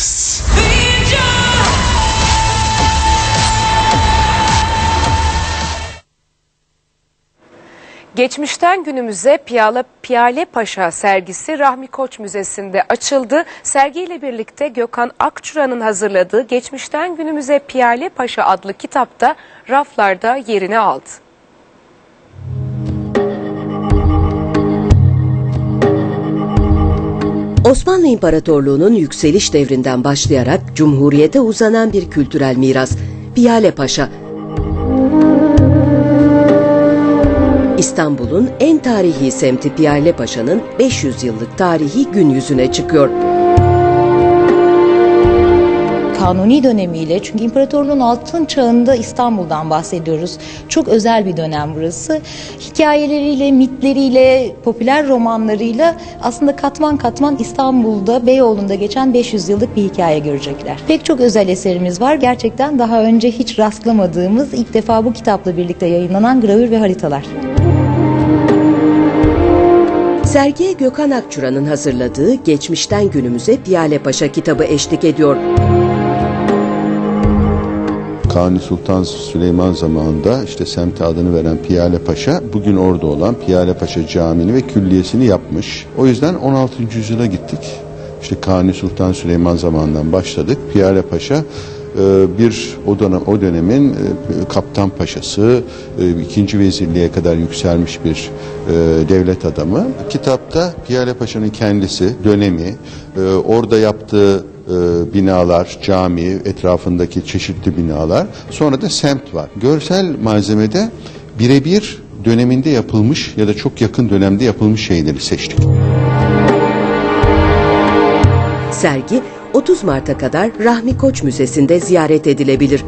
Yes. Geçmişten günümüze Piyale, Piyale Paşa sergisi Rahmi Koç Müzesi'nde açıldı. Sergiyle birlikte Gökhan Akçura'nın hazırladığı Geçmişten Günümüze Piyale Paşa adlı kitapta raflarda yerini aldı. Osmanlı İmparatorluğu'nun yükseliş devrinden başlayarak Cumhuriyete uzanan bir kültürel miras. Piyale Paşa. İstanbul'un en tarihi semti Piyale Paşa'nın 500 yıllık tarihi gün yüzüne çıkıyor. Kanuni dönemiyle çünkü imparatorluğun altın çağında İstanbul'dan bahsediyoruz. Çok özel bir dönem burası. Hikayeleriyle, mitleriyle, popüler romanlarıyla aslında katman katman İstanbul'da, Beyoğlu'nda geçen 500 yıllık bir hikaye görecekler. Pek çok özel eserimiz var. Gerçekten daha önce hiç rastlamadığımız ilk defa bu kitapla birlikte yayınlanan gravür ve haritalar. Sergiye Gökhan Akçura'nın hazırladığı Geçmişten Günümüze Piyale Paşa kitabı eşlik ediyor. Kanuni Sultan Süleyman zamanında işte semte adını veren Piyale Paşa bugün orada olan Piyale Paşa Camii'ni ve külliyesini yapmış. O yüzden 16. yüzyıla gittik. İşte Kanuni Sultan Süleyman zamanından başladık. Piyale Paşa e, bir o dönem o dönemin e, kaptan paşası, e, ikinci vezirliğe kadar yükselmiş bir devlet adamı. Kitapta Piyale Paşa'nın kendisi, dönemi, orada yaptığı e, binalar, cami, etrafındaki çeşitli binalar. Sonra da semt var. Görsel malzemede birebir döneminde yapılmış ya da çok yakın dönemde yapılmış şeyleri seçtik. Sergi 30 Mart'a kadar Rahmi Koç Müzesi'nde ziyaret edilebilir.